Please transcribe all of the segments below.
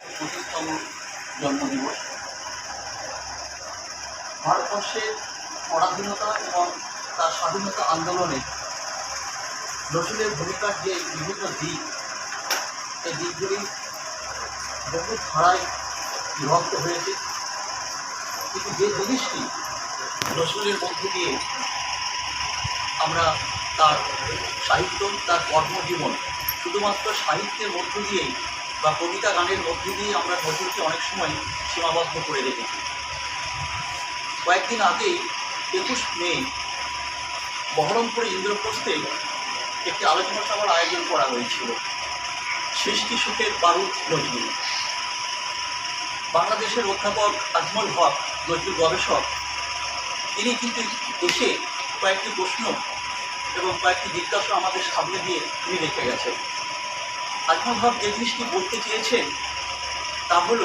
পঁচিশতম জন্মদিবস। ভারতবর্ষের পরাধীনতা এবং তার স্বাধীনতা আন্দোলনে নজরুলের ভূমিকার যে বিভিন্ন দিক এই দিকগুলি বহু ধারায় বিভক্ত হয়েছে। কিন্তু যে জিনিসটি নজরুলের মধ্য দিয়ে আমরা তার সাহিত্য, তার কর্মজীবন, শুধুমাত্র সাহিত্যের মধ্য দিয়েই বা কবিতা গানের মধ্য দিয়ে আমরা নজরুলকে অনেক সময় সীমাবদ্ধ করে রেখেছি। কয়েকদিন আগেই একুশ মে বহরমপুরে ইন্দ্রপ্রস্থে একটি আলোচনা সভার আয়োজন করা হয়েছিল। সৃষ্টি সুখের বারুদ নজরুল। বাংলাদেশের অধ্যাপক আজমল হক, নজরুল গবেষক, তিনি কিন্তু এসে কয়েকটি প্রশ্ন এবং কয়েকটি জিজ্ঞাসা আমাদের সামনে দিয়ে তিনি রেখে গেছেন। হক যে জিনিসটি বলতে চেয়েছেন? তা হল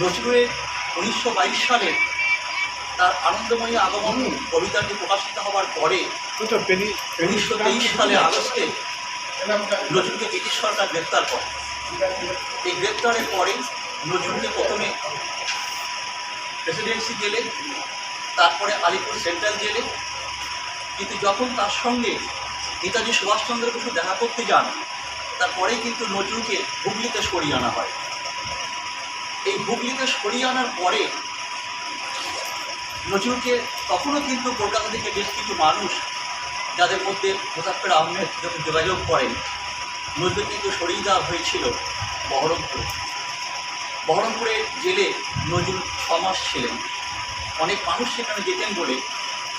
নজরুলের উনিশশো বাইশ সালের তার আনন্দময়ী আগমন কবিতাটি প্রকাশিত হওয়ার পরে উনিশশো তেইশ সালে আগস্টে নজরুলকে ব্রিটিশ সরকার গ্রেপ্তার করে। এই গ্রেপ্তারের পরে নজরুলকে প্রথমে প্রেসিডেন্সি জেলে তারপরে আলিপুর সেন্ট্রাল জেলে। কিন্তু যখন তার সঙ্গে নেতাজি সুভাষচন্দ্র বসু দেখা করতে যান তারপরেই কিন্তু নজরুলকে হুগলিতে সরিয়ে আনা হয়। এই হুগলিতে সরিয়ে আনার পরে নজরুলকে তখনও কিন্তু কলকাতা থেকে বেশ কিছু মানুষ যাদের মধ্যে মোজাফের আহমেদ যখন যোগাযোগ করেন, নজরুল কিন্তু সরিয়ে দেওয়া হয়েছিল বহরমপুরে। বহরমপুরে জেলে নজরুল ছমাস ছিলেন। অনেক মানুষ সেখানে যেতেন বলে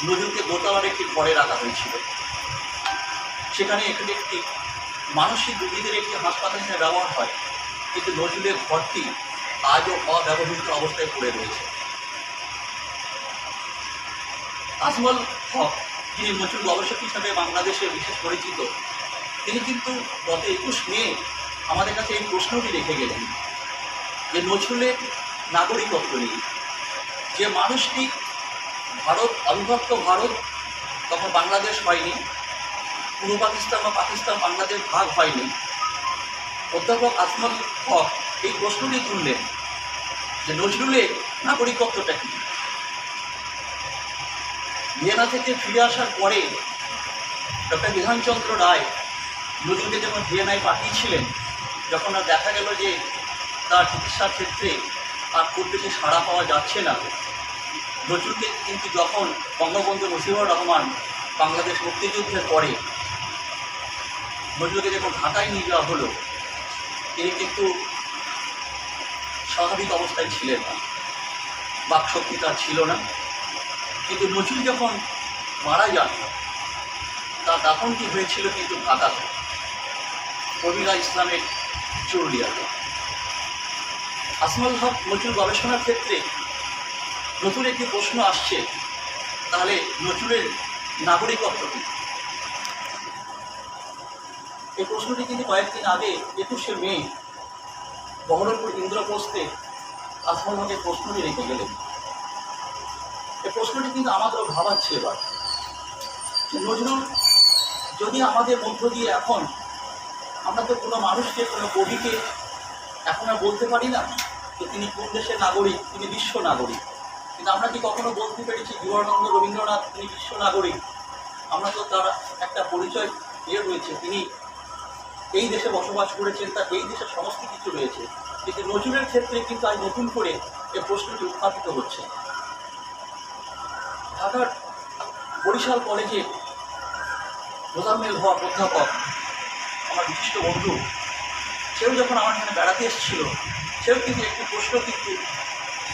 নজরুলকে দোতলার একটি ঘরে রাখা হয়েছিল। সেখানে এখানে একটি মানসিক রোগীদের একটি হাসপাতাল হিসেবে ব্যবহার হয়, কিন্তু নজরুলের ঘরটি আজও অব্যবহৃত অবস্থায় পড়ে রয়েছে। আজমল হক, যিনি নজরুল গবেষক হিসাবে বাংলাদেশে বিশেষ পরিচিত, তিনি কিন্তু গত একুশ মে আমাদের কাছে এই প্রশ্নটি রেখে গেলেন যে নজরুলের নাগরিকত্ব নিয়ে। যে মানুষটি ভারত, অবিভক্ত ভারত তখন বাংলাদেশ হয়নি পূর্ব পাকিস্তান বা পাকিস্তান বাংলাদেশ ভাগ হয়নি। অধ্যাপক আজমল হক এই প্রশ্নটি তুললেন যে নজরুলের নাগরিকত্বটা কী? ভিয়েনা থেকে ফিরে আসার পরে ডক্টর বিধানচন্দ্র রায় নজরুলকে যখন ভিয়েনায় পাঠিয়েছিলেন, যখন আর দেখা গেল যে তার চিকিৎসার ক্ষেত্রে আর খুব বেশি সাড়া পাওয়া যাচ্ছে না, নজরুলকে কিন্তু যখন বঙ্গবন্ধু মুজিবুর রহমান বাংলাদেশ মুক্তিযুদ্ধের পরে নজরুলকে যখন ঢাকায় নিয়ে যাওয়া হলো, তিনি কিন্তু স্বাভাবিক অবস্থায় ছিলেন না। বাকশক্তি তার ছিল না। কিন্তু নজরুল যখন মারা যান তার দাফনটি হয়েছিল কিন্তু ঢাকাতে কবিরা ইসলামের চুরুলিয়াতে আসমল হক নজরুল গবেষণার ক্ষেত্রে নতুন একটি প্রশ্ন আসছে, তাহলে নজরুলের নাগরিকত্ব কী? এই প্রশ্নটি কিন্তু কয়েকদিন আগে একুশে মে বহরমপুর ইন্দ্রপ্রস্থে আসমল হকের প্রশ্নটি রেখে গেলেন। এই প্রশ্নটি কিন্তু আমাদেরও ভাবাচ্ছে এবার। নজরুল, যদি আমাদের মধ্য দিয়ে এখন, আমরা তো কোনো মানুষকে, কোনো কবিকে এখন আর বলতে পারি না যে তিনি কোন দেশের নাগরিক, তিনি বিশ্ব নাগরিক। কিন্তু আমরা কি কখনো বলতে পেরেছি জীবনানন্দ রবীন্দ্রনাথ, তিনি বিশ্ব নাগরিক আমরা তো তার একটা পরিচয় ইয়ে রয়েছে তিনি এই দেশে বসবাস করেছেন তার এই দেশের সমস্ত কিছু রয়েছে। কিন্তু নজরুলের ক্ষেত্রে কিন্তু আজ নতুন করে এই প্রশ্নটি উত্থাপিত হচ্ছে। ঢাকার বরিশাল কলেজে মোজাম্মেল হক অধ্যাপক আমার বিশিষ্ট বন্ধু, সেও যখন আমার এখানে বেড়াতে এসেছিল, সেও কিন্তু একটি প্রশ্ন কিন্তু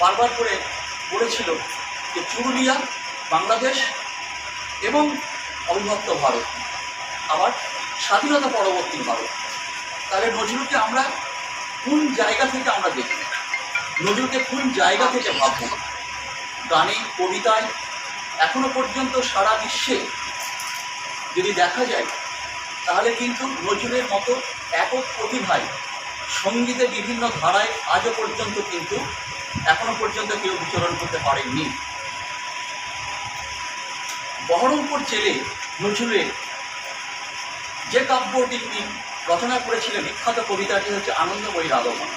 বারবার করে বলেছিল যে চুরুলিয়া বাংলাদেশ এবং অবিভক্ত ভারত। আবার স্বাধীনতা পরবর্তী ভারত। তাহলে নজরুলকে আমরা কোন জায়গা থেকে আমরা দেখি নজরুলকে কোন জায়গা থেকে ভাবব? গানে, কবিতায়, এখনও পর্যন্ত সারা বিশ্বে যদি দেখা যায়, তাহলে কিন্তু নজরুলের মতো একক প্রতিভায় সঙ্গীতে বিভিন্ন ধারায় আজও পর্যন্ত কিন্তু এখনও পর্যন্ত কেউ বিচরণ করতে পারেননি। বহরমপুর জেলে নজরুলের যে কাব্যটি তিনি রচনা করেছিলেন বিখ্যাত কবিতাটি হচ্ছে আনন্দময়ীর আগমন।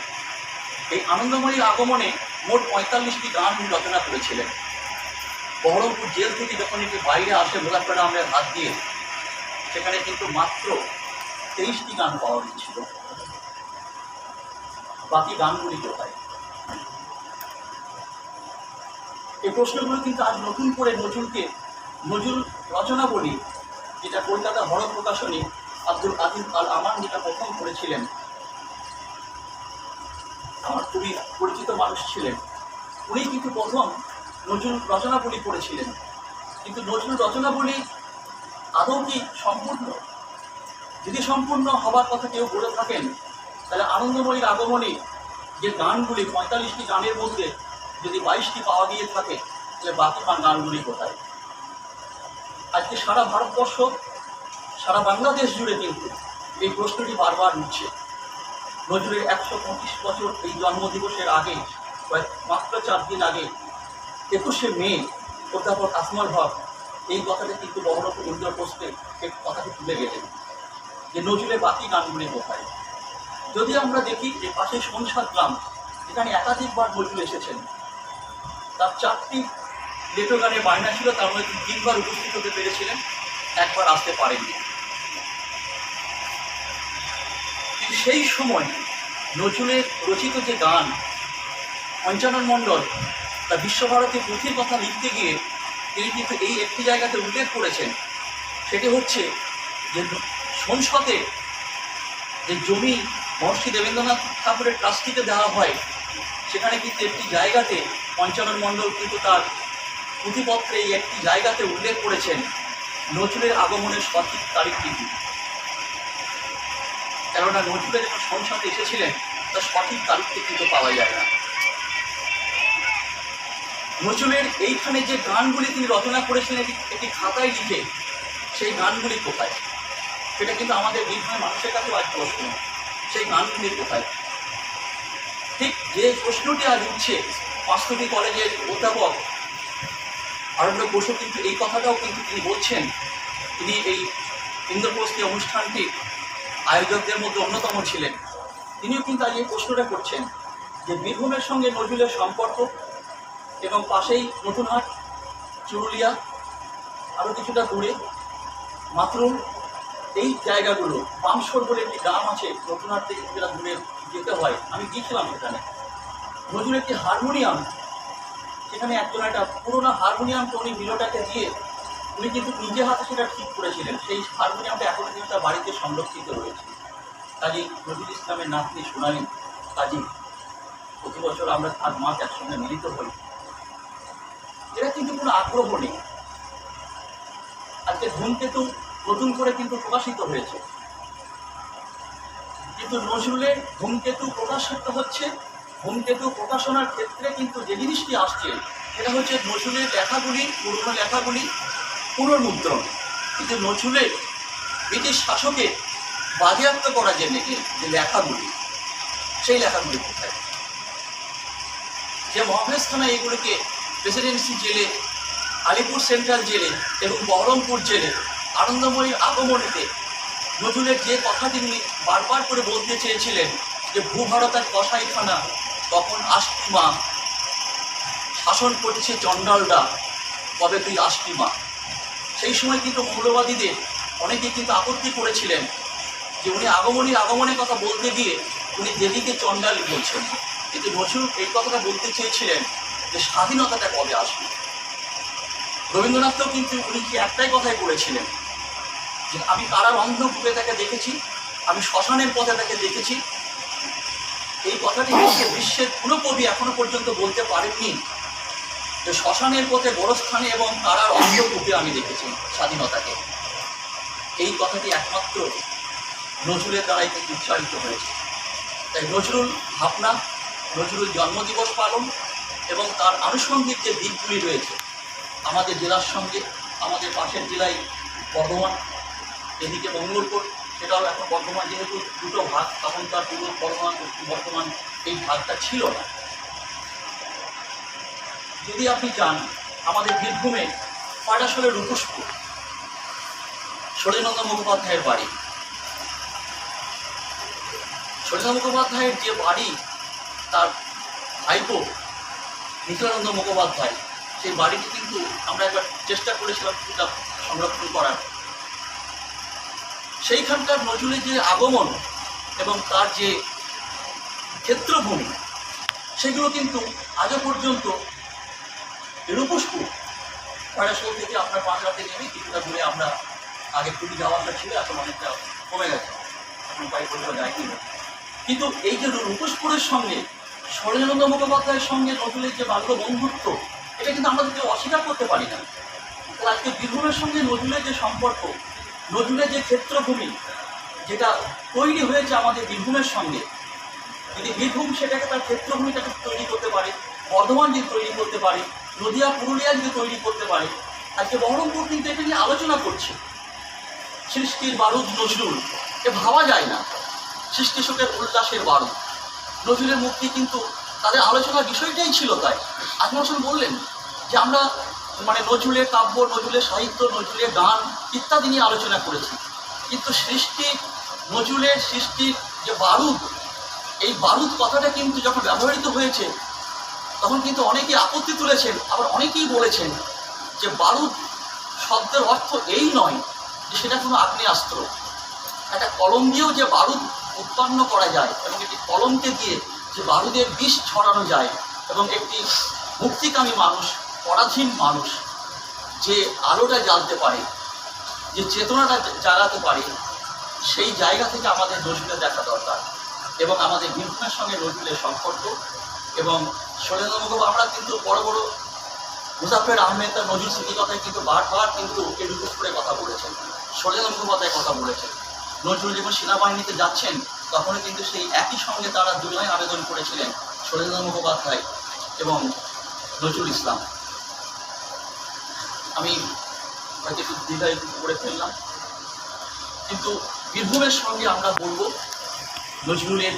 এই আনন্দময়ীর আগমনে মোট পঁয়তাল্লিশটি গান উনি রচনা করেছিলেন। বহরমপুর জেল থেকে যখন এটি বাইরে আসে মোলাপাড়া আমরা হাত দিয়ে, সেখানে কিন্তু মাত্র তেইশটি গান পাওয়া গিয়েছিল। বাকি গানগুলি কোথায়? এই প্রশ্নগুলো কিন্তু আজ নতুন করে নজরুলকে নজরুল রচনা বলি, যেটা কলকাতা হর প্রকাশনী আব্দুল আজিজ আল আমান যেটা প্রথম করেছিলেন, আমার খুবই পরিচিত মানুষ ছিলেন। উনি কিন্তু প্রথম নজরুল রচনাবলী পড়েছিলেন। কিন্তু নজরুল রচনাবলী আদৌ কি সম্পূর্ণ? যদি সম্পূর্ণ হবার কথা কেউ বলে থাকেন, তাহলে আনন্দময়ীর আগমনী যে গানগুলি, পঁয়তাল্লিশটি গানের মধ্যে যদি বাইশটি পাওয়া গিয়ে থাকে, তাহলে বাকি গানগুলি কোথায়? আজকে সারা ভারতবর্ষ সারা বাংলাদেশ জুড়ে কিন্তু এই প্রশ্নটি বারবার উঠছে। নজরুলের একশো পঁচিশ বছর এই জন্মদিবসের আগে, কয়েক মাত্র চার দিন আগে, একুশে মে, অধ্যাপক আসমাল হক এই কথাটা কিন্তু বহরমপুর ইন্দ্রপ্রস্থে এই কথাটি তুলে গেলেন যে নজরুলের বাকি গানগুলি কোথায়? যদি আমরা দেখি যে পাশে সংসার গ্রাম, এখানে একাধিকবার নজরুল এসেছেন। তার চারটি লেটো গানের বায়না ছিল, তার মধ্যে তিনবার উপস্থিত হতে পেরেছিলেন, একবার আসতে পারেননি কিন্তু সেই সময় নজরুলের রচিত যে গান, পঞ্চানন মণ্ডল, তা বিশ্বভারতী পুঁথির কথা লিখতে গিয়ে তিনি কিন্তু এই একটি জায়গাতে উল্লেখ করেছেন। সেটি হচ্ছে যে সংসদে যে জমি মহর্ষি দেবেন্দ্রনাথ ঠাকুরের ট্রাস্টিতে দেওয়া হয়, সেখানে কিন্তু একটি জায়গাতে পঞ্চানন মণ্ডল কিন্তু তার পুঁথিপত্রে এই একটি জায়গাতে উল্লেখ করেছেন নজরুলের আগমনের সঠিক তারিখটি কেননা নজরুলের যখন সংসদে এসেছিলেন, তার সঠিক তারিখটি কিন্তু পাওয়া যায় না। নজরুলের এইখানে যে গানগুলি তিনি রচনা করেছিলেন একটি খাতায় লিখে, সেই গানগুলি কোথায়? সেটা কিন্তু আমাদের বীরভূমের মানুষের কাছেও আজ প্রশ্ন। সেই গানগুলি কোথায়? ঠিক যে প্রশ্নটি আজ উঠছে পাঁচটি কলেজের অধ্যাপক আরণ্য বসু কিন্তু এই কথাটাও কিন্তু তিনি বলছেন, তিনি এই ইন্দ্রপ্রস্থী অনুষ্ঠানটি আয়োজকদের মধ্যে অন্যতম ছিলেন। তিনিও কিন্তু আজ এই প্রশ্নটা করছেন যে বীরভূমের সঙ্গে নজরুলের সম্পর্ক এবং পাশেই নতুনহাট চুরুলিয়া আরও কিছুটা দূরে মাতরুম এই জায়গাগুলো বামসর বলে একটি গ্রাম আছে, নতুনহাট থেকে কিছুটা দূরে যেতে হয়। আমি গিয়েছিলাম সেখানে। নজরুল একটি হারমোনিয়াম, সেখানে একজন একটা পুরোনো হারমোনিয়ামকে উনি মিলোটাকে দিয়ে উনি কিন্তু নিজে হাতে সেটা ঠিক করেছিলেন। সেই হারমোনিয়ামটা এখনও কিন্তু তার বাড়িতে সংরক্ষিত রয়েছে। কাজী নজরুল ইসলামের নাতনি শোনালেন কাজী, প্রতি বছর আমরা সাত মাস একসঙ্গে মিলিত হই। এরা কিন্তু কোনো আগ্রহ নেই। আজকে ধূমকেতু নতুন করে কিন্তু প্রকাশিত হয়েছে। কিন্তু নজরুলের ধূমকেতু প্রকাশিত হচ্ছে। ধূমকেতু প্রকাশনার ক্ষেত্রে কিন্তু যে জিনিসটি আসছে, সেটা হচ্ছে নজরুলের লেখাগুলি, পুরনো লেখাগুলি পুনর্মুদ্রণ কিন্তু নজরুলের ব্রিটিশ শাসকে বাজেয়াপ্ত করা যে যে লেখাগুলি, সেই লেখাগুলি কোথায়? যে মহাভেশখানা এগুলিকে প্রেসিডেন্সি জেলে, আলিপুর সেন্ট্রাল জেলে এবং বহরমপুর জেলে আনন্দময়ীর আগমনেতে নজরুলের যে কথা তিনি বারবার করে বলতে চেয়েছিলেন যে ভূভারতার কসাইখানা তখন আসতি মা শাসন করছে চণ্ডালরা কবে তুই আসতি মা সেই সময় কিন্তু মৌলবাদীদের অনেকে কিন্তু আপত্তি করেছিলেন যে উনি আগমনীর আগমনের কথা বলতে গিয়ে উনি দেবীকে চণ্ডাল বলছেন কিন্তু নজরুল এই কথাটা বলতে চেয়েছিলেন যে স্বাধীনতাটা কবে আসবে? রবীন্দ্রনাথও কিন্তু উনি কি একটাই কথাই বলেছিলেন যে আমি কারার অন্ধকূপে তাকে দেখেছি, আমি শ্মশানের পথে তাকে দেখেছি। এই কথাটি বিশ্বের কোনো কবি এখনও পর্যন্ত বলতে পারেননি। যে শ্মশানের পথে গোরস্থানে এবং তারার অন্ধকূপে আমি দেখেছি স্বাধীনতাকে। এই কথাটি একমাত্র নজরুলের দ্বারাই কিন্তু উচ্চারিত হয়েছে। তাই নজরুল ভাবনা, নজরুল জন্মদিবস পালন এবং তার আনুষঙ্গিক যে দিকগুলি রয়েছে, আমাদের জেলার সঙ্গে, আমাদের পাশের জেলায় বর্ধমান, এদিকে মঙ্গলকোট সেটাও এখন বর্ধমান, যেহেতু দুটো ভাগ তখন তার পূর্ব বর্ধমান বর্ধমান, এই ভাগটা ছিল না। যদি আপনি চান আমাদের বীরভূমে পাটাশলের রূপসপুর সলিনন্দ মুখোপাধ্যায়ের বাড়ি। সলিনন্দ মুখোপাধ্যায়ের যে বাড়ি, তার ভাইপো নিখিলানন্দ মুখোপাধ্যায়, সেই বাড়িটি কিন্তু আমরা একবার চেষ্টা করেছিলাম কিছুটা সংরক্ষণ করার। সেইখানকার নজরুলের যে আগমন এবং তার যে ক্ষেত্রভূমি, সেগুলো কিন্তু আজও পর্যন্ত রূপসপুর খয়রাশোল থেকে আপনার পাঁচরাতে নেমে কিছুটা দূরে আমরা আগে খুবই যাওয়াটা ছিল, এখন অনেকটা কমে গেছে। এখন পাই পরিবার যায়নি। কিন্তু এই যে রূপসপুরের সঙ্গে শরণানন্দ মুখোপাধ্যায়ের সঙ্গে নজরুলের যে বাল্য বন্ধুত্ব, এটা কিন্তু আমরা যদি অস্বীকার করতে পারি না, তাহলে আজকে বীরভূমের সঙ্গে নজরুলের যে সম্পর্ক, নজরুলের যে ক্ষেত্রভূমি, যেটা তৈরি হয়েছে আমাদের বীরভূমের সঙ্গে, যদি বীরভূম সেটাকে তার ক্ষেত্রভূমিটাকে তৈরি করতে পারে, বর্ধমান যদি তৈরি করতে পারে নদিয়া পুরুলিয়া যদি তৈরি করতে পারে, আজকে বহরমপুর কিন্তু এটা নিয়ে আলোচনা করছে। সৃষ্টির বারুদ নজরুল, এ ভাবা যায় না। সৃষ্টি শোকের উল্লাসের বারুদ নজরুলের মুক্তি কিন্তু তাদের আলোচনার বিষয়টাই ছিল তাই। আজমল বললেন যে আমরা মানে নজরুলের কাব্য, নজরুলের সাহিত্য, নজরুলের গান ইত্যাদি নিয়ে আলোচনা করেছি। কিন্তু সৃষ্টি, নজরুলের সৃষ্টির যে বারুদ, এই বারুদ কথাটা কিন্তু যখন ব্যবহৃত হয়েছে তখন কিন্তু অনেকেই আপত্তি তুলেছেন, আবার অনেকেই বলেছেন যে বারুদ শব্দের অর্থ এই নয় যে সেটা কোনো আগ্নেয়াস্ত্র। একটা কলম দিয়েও যে বারুদ উৎপন্ন করা যায় এবং একটি কলমকে দিয়ে যে বারুদের বিষ ছড়ানো যায় এবং একটি মুক্তিকামী মানুষ, পরাধীন মানুষ যে আলোটা জ্বালতে পারে, যে চেতনাটা জাগাতে পারে, সেই জায়গা থেকে আমাদের নজরুলের দেখা দরকার এবং আমাদের বীরভূমের সঙ্গে নজরুলের সম্পর্ক এবং শৈলেন্দ্র মুখোপাধ্যায় আমরা কিন্তু বড় বড় মুজাফের আহমেদ তার নজরুল স্মৃতি কথায় কিন্তু বারবার কিন্তু এডুকেট করে কথা বলেছেন শৈলেন্দ্র মুখোপাধ্যায় কথা বলেছেন। নজরুল যখন সেনাবাহিনীতে যাচ্ছেন, তখনও কিন্তু সেই একই সঙ্গে তারা দুজনে আবেদন করেছিলেন শৈলেন্দ্র মুখোপাধ্যায় এবং নজরুল ইসলাম। আমি হয়তো একটু দ্বিধায় করে ফেললাম, কিন্তু বীরভূমের সঙ্গে আমরা বলব, নজরুলের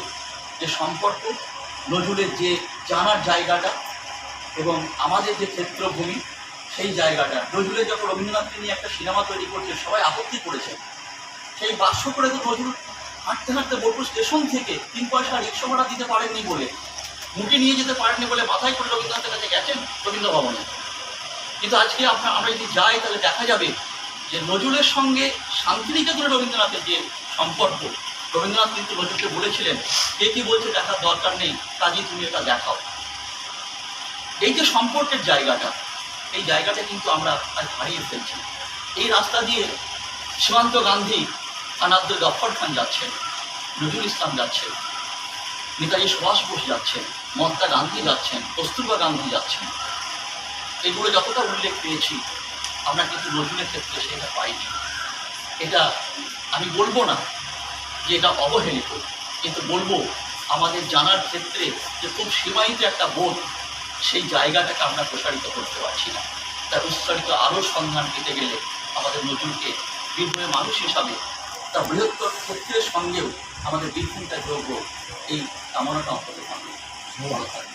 যে সম্পর্ক নজরুলের যে জানার জায়গাটা এবং আমাদের যে ক্ষেত্রভূমি, সেই জায়গাটা। নজরুলের যখন রবীন্দ্রনাথকে নিয়ে একটা সিনেমা তৈরি করছে সবাই আপত্তি করেছে সেই বাক্য করে তো নজরুল হাঁটতে হাঁটতে বোলপুর স্টেশন থেকে তিন পয়সা রিক্সা ভাড়া দিতে পারেননি বলে, মুটে নিয়ে যেতে পারেননি বলে মাথায় করে রবীন্দ্রনাথের কাছে গেছেন রবীন্দ্র ভবনে কিন্তু আজকে আপনার আমরা যদি যাই, তাহলে দেখা যাবে যে নজরুলের সঙ্গে শান্তিনিকেতনের রবীন্দ্রনাথের যে সম্পর্ক রবীন্দ্রনাথ কিন্তু নজরুলকে বলেছিলেন, কে কি বলছে দেখার দরকার নেই, কাজে তুমি এটা দেখাও। এই যে সম্পর্কের জায়গাটা, এই জায়গাটা কিন্তু আমরা আজ হারিয়ে ফেলছি। এই রাস্তা দিয়ে সীমান্ত গান্ধী খান আব্দুল গফর খান যাচ্ছেন, নজরুল ইসলাম যাচ্ছেন, নেতাজি সুভাষ বোস যাচ্ছেন, মহাত্মা গান্ধী যাচ্ছেন, কস্তুরবা গান্ধী যাচ্ছেন। এগুলো যতটা উল্লেখ পেয়েছি, আমরা কিন্তু নজরুলের ক্ষেত্রে সেটা পাইনি। এটা আমি বলব না যে এটা অবহেলিত। কিন্তু বলব, আমাদের জানার ক্ষেত্রে যে খুব সীমাহিত একটা বোধ, সেই জায়গাটাকে আমরা প্রসারিত করতে পারছি না। তার প্রসারিত আরও সন্ধান পেতে গেলে আমাদের নজরুলকে বীরভূমের মানুষ হিসাবে, তার বৃহত্তর ক্ষেত্রের সঙ্গেও আমাদের বীরভূমটা যোগ্য এই কামনাটা অন্তত ভালো